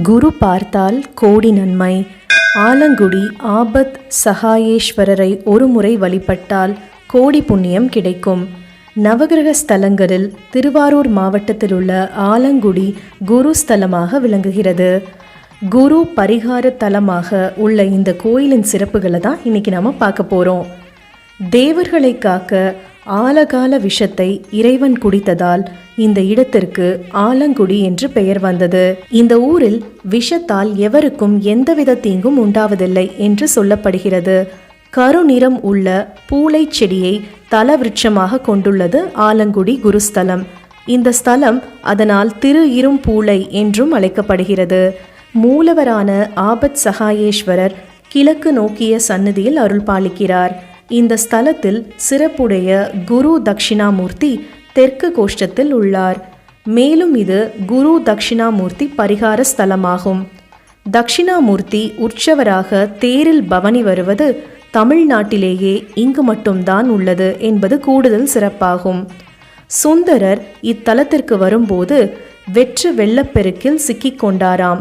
குரு பார்த்தால் கோடி நன்மை. ஆலங்குடி ஆபத் சகாயேஸ்வரரை ஒருமுறை வழிபட்டால் கோடி புண்ணியம் கிடைக்கும். நவகிரக ஸ்தலங்களில் திருவாரூர் மாவட்டத்தில் உள்ள ஆலங்குடி குரு ஸ்தலமாக விளங்குகிறது. குரு பரிகார தலமாக உள்ள இந்த கோயிலின் சிறப்புகளை தான் இன்னைக்கு நாம பார்க்க போறோம். தேவர்களை காக்க ஆலகால விஷத்தை இறைவன் குடித்ததால் இந்த இடத்திற்கு ஆலங்குடி என்று பெயர் வந்தது. இந்த ஊரில் விஷத்தால் எவருக்கும் எந்தவித தீங்கும் உண்டாவதில்லை என்று சொல்லப்படுகிறது. கருநிறம் உள்ள பூளை செடியை தலவிருட்சமாக கொண்டுள்ளது ஆலங்குடி குருஸ்தலம். இந்த ஸ்தலம் அதனால் திரு இரும் பூளை என்றும் அழைக்கப்படுகிறது. மூலவரான ஆபத் சகாயேஸ்வரர் கிழக்கு நோக்கிய சன்னதியில் அருள் பாலிக்கிறார் இந்த ஸ்தலத்தில் சிறப்புடைய குரு தட்சிணாமூர்த்தி தெற்கு கோஷ்டத்தில் உள்ளார். மேலும் இது குரு தட்சிணாமூர்த்தி பரிகார ஸ்தலமாகும். தட்சிணாமூர்த்தி உற்சவராக தேரில் பவனி வருவது தமிழ்நாட்டிலேயே இங்கு மட்டும்தான் உள்ளது என்பது கூடுதல் சிறப்பாகும். சுந்தரர் இத்தலத்திற்கு வரும்போது வெற்று வெள்ளப்பெருக்கில் சிக்கிக் கொண்டாராம்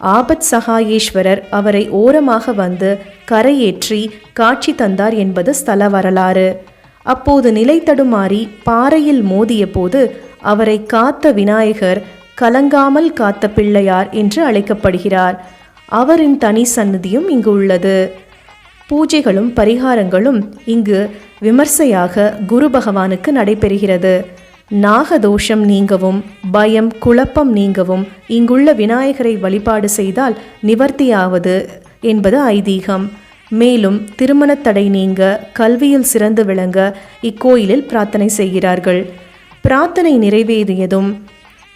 ஆபத் சகாயேஸ்வரர் அவரை ஓரமாக வந்து கரையேற்றி காட்சி தந்தார் என்பது ஸ்தல வரலாறு. அப்போது நிலை தடுமாறி பாறையில் மோதிய போது அவரை காத்த விநாயகர் கலங்காமல் காத்த பிள்ளையார் என்று அழைக்கப்படுகிறார். அவரின் தனி சன்னதியும் இங்கு உள்ளது. பூஜைகளும் பரிகாரங்களும் இங்கு விமர்சையாக குரு பகவானுக்கு நடைபெறுகிறது. நாகதோஷம் நீங்கவும் பயம் குழப்பம் நீங்கவும் இங்குள்ள விநாயகரை வழிபாடு செய்தால் நிவர்த்தியாவது என்பது ஐதீகம். மேலும் திருமணத்தடை நீங்க கல்வியில் சிறந்து விளங்க இக்கோயிலில் பிரார்த்தனை செய்கிறார்கள். பிரார்த்தனை நிறைவேறியதும்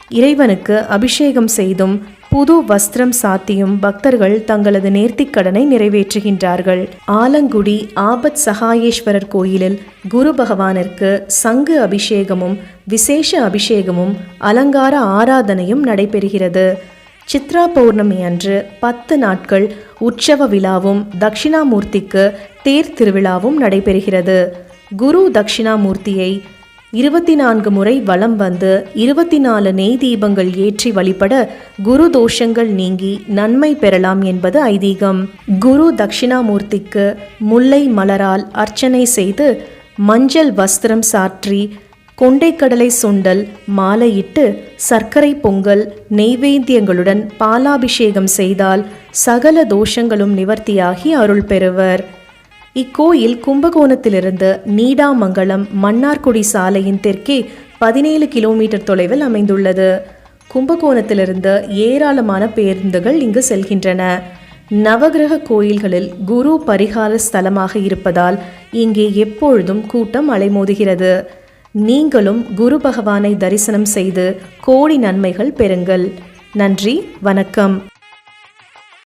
இறைவனுக்கு அபிஷேகம் செய்தும் புது வஸ்திரம் சாத்தியும் பக்தர்கள் தங்களது நேர்த்திக்கடனை நிறைவேற்றுகின்றார்கள். ஆலங்குடி ஆபத் சகாயேஸ்வரர் கோயிலில் குரு பகவானிற்கு சங்கு அபிஷேகமும் விசேஷ அபிஷேகமும் அலங்கார ஆராதனையும் நடைபெறுகிறது. சித்ரா பௌர்ணமி அன்று பத்து நாட்கள் உற்சவ விழாவும் தட்சிணாமூர்த்திக்கு தேர் திருவிழாவும் நடைபெறுகிறது. குரு தட்சிணாமூர்த்தியை இருபத்தி நான்கு முறை வலம் வந்து இருபத்தி நாலு நெய் தீபங்கள் ஏற்றி வழிபட குரு தோஷங்கள் நீங்கி நன்மை பெறலாம் என்பது ஐதீகம். குரு தட்சிணாமூர்த்திக்கு முல்லை மலரால் அர்ச்சனை செய்து மஞ்சள் வஸ்திரம் சாற்றி கொண்டைக்கடலை சுண்டல் மாலையிட்டு சர்க்கரை பொங்கல் நெய்வேத்தியங்களுடன் பாலாபிஷேகம் செய்தால் சகல தோஷங்களும் நிவர்த்தியாகி அருள் பெறுவர். இக்கோயில் கும்பகோணத்திலிருந்து நீடாமங்கலம் மன்னார்குடி சாலையின் தெற்கே பதினேழு கிலோமீட்டர் தொலைவில் அமைந்துள்ளது. கும்பகோணத்திலிருந்து ஏராளமான பேருந்துகள் இங்கு செல்கின்றன. நவகிரக கோயில்களில் குரு பரிகார ஸ்தலமாக இருப்பதால் இங்கே எப்பொழுதும் கூட்டம் அலைமோதுகிறது. நீங்களும் குரு பகவானை தரிசனம் செய்து கோடி நன்மைகள் பெறுங்கள். நன்றி வணக்கம்.